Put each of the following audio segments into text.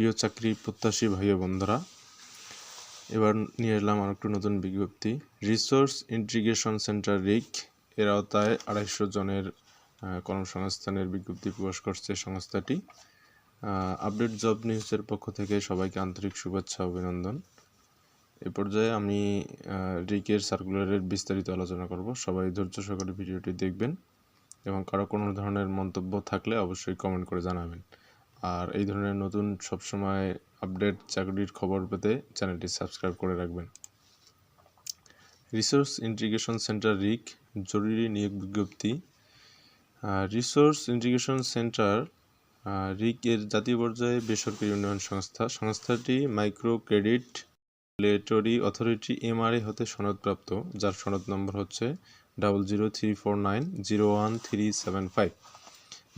প্রিয় চাকরি প্রত্যাশী ভাই বন্ধুরা এবার নিয়ে এলাম আর একটু নতুন বিজ্ঞপ্তি। রিসোর্স ইন্টিগ্রেশন সেন্টার রিক এর আওতায় আড়াইশো জনের কর্মসংস্থানের বিজ্ঞপ্তি প্রকাশ করছে সংস্থাটি। আপডেট জব নিউজের পক্ষ থেকে সবাইকে আন্তরিক শুভেচ্ছা, অভিনন্দন। এ পর্যায়ে আমি রিকের সার্কুলারের বিস্তারিত আলোচনা করব। সবাই ধৈর্য সহকারে ভিডিওটি দেখবেন এবং কারও কোনো ধরনের মন্তব্য থাকলে অবশ্যই কমেন্ট করে জানাবেন। আর এই ধরনের নতুন সবসময় আপডেট চাকরির খবর পেতে চ্যানেলটি সাবস্ক্রাইব করে রাখবেন। রিসোর্স ইন্টিগ্রেশন সেন্টার রিক জরুরি নিয়োগ বিজ্ঞপ্তি। রিসোর্স ইন্টিগ্রেশন সেন্টার রিক এর জাতীয় পর্যায়ে বেসরকারি উন্নয়ন সংস্থা। সংস্থাটি micro credit regulatory authority MRA হতে সনদপ্রাপ্ত, যার সনদ নম্বর হচ্ছে double zero three four nine zero one three seven five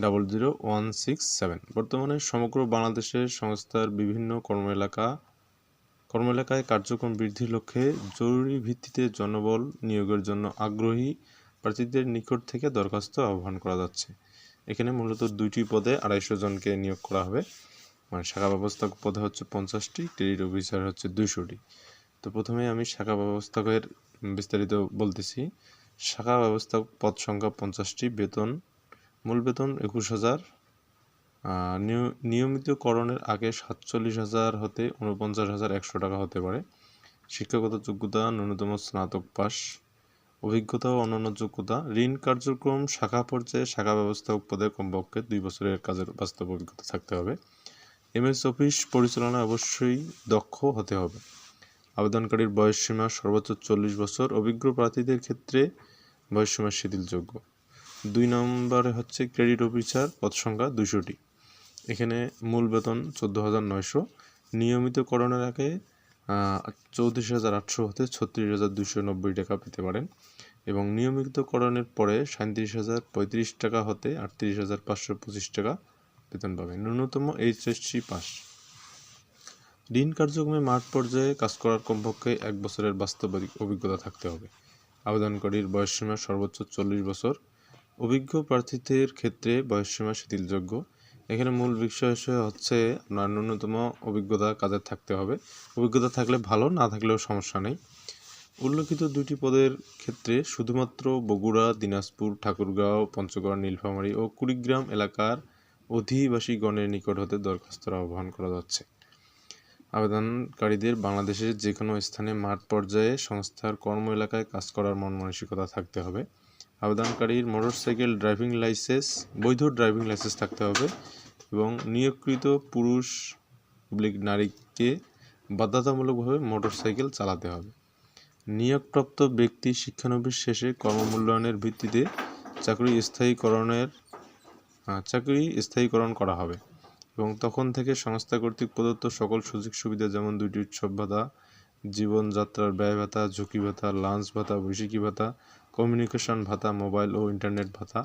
double zero one six seven বর্তমানে সমগ্র বাংলাদেশের সংস্থার বিভিন্ন কর্ম এলাকা কর্ম এলাকায় কার্যক্রম বৃদ্ধির লক্ষ্যে জরুরি ভিত্তিতে জনবল নিয়োগের জন্য আগ্রহী প্রার্থীদের নিকট থেকে দরখাস্ত আহ্বান করা যাচ্ছে। এখানে মূলত দুইটি পদে আড়াইশো জনকে নিয়োগ করা হবে। মানে শাখা ব্যবস্থাপক পদে হচ্ছে পঞ্চাশটি ক্রেডিট অফিসার হচ্ছে দুইশোটি। তো প্রথমে আমি শাখা ব্যবস্থাপকের বিস্তারিত বলতেছি। শাখা ব্যবস্থাপক পদ সংখ্যা পঞ্চাশটি, বেতন মূল বেতন একুশ হাজার নিয়- নিয়মিতকরণের আগে সাতচল্লিশ হাজার হতে উনপঞ্চাশ হাজার একশো টাকা হতে পারে। শিক্ষাগত যোগ্যতা, ন্যূনতম স্নাতক পাস অভিজ্ঞতা ও অন্যান্য যোগ্যতা, ঋণ কার্যক্রম, শাখা পর্যায়ে শাখা ব্যবস্থাপক পদে কমপক্ষে দুই বছরের কাজের বাস্তব অভিজ্ঞতা থাকতে হবে। এমএস অফিস পরিচালনায় অবশ্যই দক্ষ হতে হবে। আবেদনকারীর বয়সসীমা সর্বোচ্চ চল্লিশ বছর। অভিজ্ঞ প্রার্থীদের ক্ষেত্রে বয়সসীমা শিথিলযোগ্য। দুই নম্বরে হচ্ছে ক্রেডিট অফিসার পদ সংখ্যা দুশোটি এখানে মূল বেতন চোদ্দ হাজার নয়শো। নিয়মিতকরণের আগে চৌত্রিশ হাজার আটশো হতে ছত্রিশ হাজার দুশো নব্বই টাকা পেতে পারেন এবং নিয়মিতকরণের পরে সাঁত্রিশ হাজার পঁয়ত্রিশ টাকা হতে আটত্রিশ হাজার পাঁচশো পঁচিশ টাকা বেতন পাবেন। ন্যূনতম এইচএসসি পাস। ঋণ কার্যক্রমে মাঠ পর্যায়ে কাজ করার কমপক্ষে এক বছরের বাস্তব অভিজ্ঞতা থাকতে হবে। আবেদনকারীর বয়সসীমা সর্বোচ্চ চল্লিশ বছর। অভিজ্ঞ প্রার্থীদের ক্ষেত্রে বয়সসীমা শিথিলযোগ্য। এখানে মূল বিষয় হচ্ছে- আপনার ন্যূনতম অভিজ্ঞতা কাজের থাকতে হবে। অভিজ্ঞতা থাকলে ভালো, না থাকলেও সমস্যা নেই। উল্লেখিত দুটি পদের ক্ষেত্রে শুধুমাত্র বগুড়া, দিনাজপুর, ঠাকুরগাঁও, পঞ্চগড়, নীলফামারী ও কুড়িগ্রাম এলাকার অধিবাসীগণের নিকট হতে দরখাস্তর আহ্বান করা যাচ্ছে। আবেদনকারীদের বাংলাদেশের যে কোনো স্থানে মাঠ পর্যায়ে সংস্থার কর্ম এলাকায় কাজ করার মন মানসিকতা থাকতে হবে। আবেদনকারীর মোটরসাইকেল ড্রাইভিং লাইসেন্স, বৈধ ড্রাইভিং লাইসেন্স থাকতে হবে এবং নিয়োগকৃত পুরুষ অবলিক নারীকে বাধ্যতামূলকভাবে মোটরসাইকেল চালাতে হবে। নিয়োগপ্রাপ্ত ব্যক্তি শিক্ষানবিশ শেষে কর্মমূল্যায়নের ভিত্তিতে চাকরি স্থায়ীকরণের চাকরি স্থায়ীকরণ করা হবে এবং তখন থেকে সংস্থা কর্তৃক প্রদত্ত সকল সুযোগ সুবিধা যেমন দুইটি উৎসব ভাতা, জীবনযাত্রার ব্যয় ভাতা, ঝুঁকি ভাতা, লাঞ্চ ভাতা বৈশাখী ভাতা কমিউনিকেশন ভাতা মোবাইল ও ইন্টারনেট ভাতা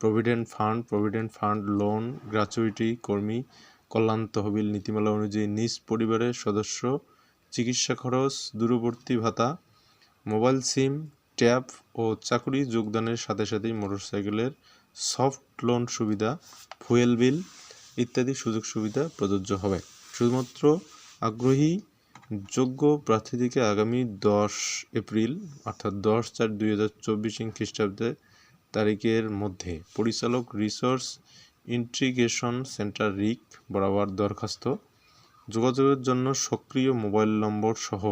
provident fund provident fund loan gratuity কর্মী, কল্যাণ তহবিল নীতিমালা অনুযায়ী নিজ পরিবারের সদস্য, চিকিৎসা খরচ, দূরবর্তী ভাতা মোবাইল সিম ট্যাব ও চাকরি যোগদানের সাথে সাথেই মোটরসাইকেলের সফট লোন সুবিধা ফুয়েল বিল ইত্যাদি সুযোগ সুবিধা প্রযোজ্য হবে। শুধুমাত্র আগ্রহী যোগ্য প্রার্থীদেরকে আগামী দশ এপ্রিল, অর্থাৎ দশ চার দুই হাজার চব্বিশ খ্রিস্টাব্দে তারিখের মধ্যে পরিচালক রিসোর্স ইন্টিগ্রেশন সেন্টার রিক বরাবর দরখাস্ত। যোগাযোগের জন্য সক্রিয় মোবাইল নম্বর সহ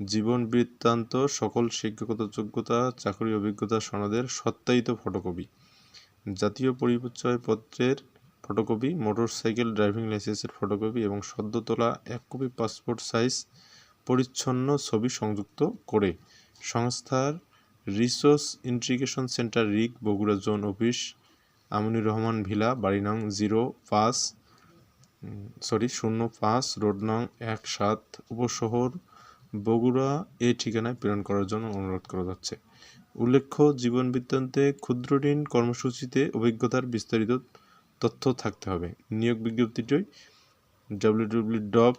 জীবন বৃত্তান্ত, সকল শিক্ষাগত যোগ্যতা, চাকরি অভিজ্ঞতা সনদের সত্যায়িত ফটোকপি, জাতীয় পরিচয়পত্রের ফটোকপি, মোটরসাইকেল ড্রাইভিং লাইসেন্সের ফটোকপি এবং সদ্য তোলা এক কপি পাসপোর্ট সাইজ পরিচ্ছন্ন ছবি সংযুক্ত করে সংস্থার রিসোর্স ইন্টিগ্রেশন সেন্টার রিক Bogura zone office, Aminur Rahman villa, বাড়ি নং জিরো পাঁচ সরি, শূন্য পাঁচ, রোড নং এক সাত, উপশহর বগুড়া এই ঠিকানায় প্রেরণ করার জন্য অনুরোধ করা যাচ্ছে। উল্লেখ্য, জীবন বৃত্তান্তে ক্ষুদ্র ঋণ কর্মসূচিতে অভিজ্ঞতার বিস্তারিত তথ্য থাকতে হবে। নিয়োগ বিজ্ঞপ্তিটি ডাব্লিউ ডাব্লিউ ডট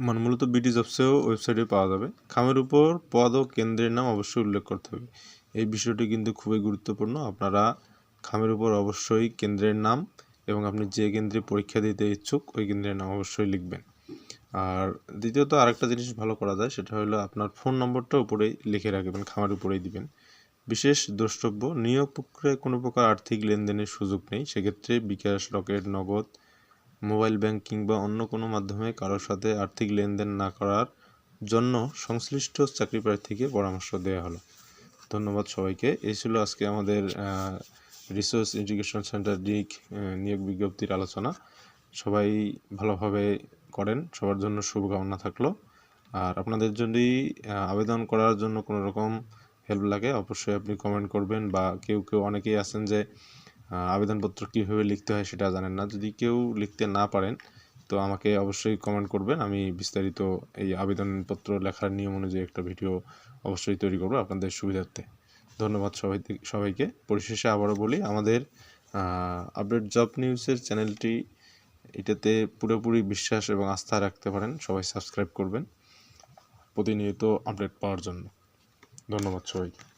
মানে মূলত বিডি জবসেও ওয়েবসাইটে পাওয়া যাবে। খামের উপর পদ ও কেন্দ্রের নাম অবশ্যই উল্লেখ করতে হবে। এই বিষয়টি কিন্তু খুবই গুরুত্বপূর্ণ। আপনারা খামের উপর অবশ্যই কেন্দ্রের নাম এবং আপনি যে কেন্দ্রে পরীক্ষা দিতে ইচ্ছুক, ওই কেন্দ্রের নাম অবশ্যই লিখবেন। আর দ্বিতীয়ত আরেকটা জিনিস ভালো করা যায়, সেটা হলো আপনার ফোন নম্বরটা উপরেই লিখে রাখবেন, খামার উপরেই দিবেন। বিশেষ দ্রষ্টব্য নিয়োগ প্রক্রিয়ায় কোনো প্রকার আর্থিক লেনদেনের সুযোগ নেই। সেক্ষেত্রে Bikash, Rocket, Nagad, mobile banking বা অন্য কোনো মাধ্যমে কারোর সাথে আর্থিক লেনদেন না করার জন্য সংশ্লিষ্ট চাকরি প্রার্থীকে পরামর্শ দেওয়া হলো। ধন্যবাদ সবাইকে। এই ছিল আজকে আমাদের রিসোর্স এডুকেশন সেন্টার ডিক নিয়োগ বিজ্ঞপ্তির আলোচনা। সবাই ভালোভাবে করেন, সবার জন্য শুভকামনা থাকল। আর আপনাদের যদি আবেদন করার জন্য কোনো রকম হেল্প লাগে, অবশ্যই আপনি কমেন্ট করবেন বা কেউ কেউ অনেকেই আছেন যে আবেদনপত্র কীভাবে লিখতে হয় সেটা জানেন না। যদি কেউ লিখতে না পারেন, তো আমাকে অবশ্যই কমেন্ট করবেন। আমি বিস্তারিত এই আবেদনপত্র লেখার নিয়ম অনুযায়ী একটা ভিডিও অবশ্যই তৈরি করব আপনাদের সুবিধার্থে। ধন্যবাদ সবাই সবাইকে। পরিশেষে আবারও বলি, আমাদের আপডেট জব নিউজের চ্যানেলটি এটাতে পুরোপুরি বিশ্বাস এবং আস্থা রাখতে পারেন। সবাই সাবস্ক্রাইব করবেন। প্রতিনিয়ত আপডেট পাওয়ার জন্য। ধন্যবাদ সবাইকে।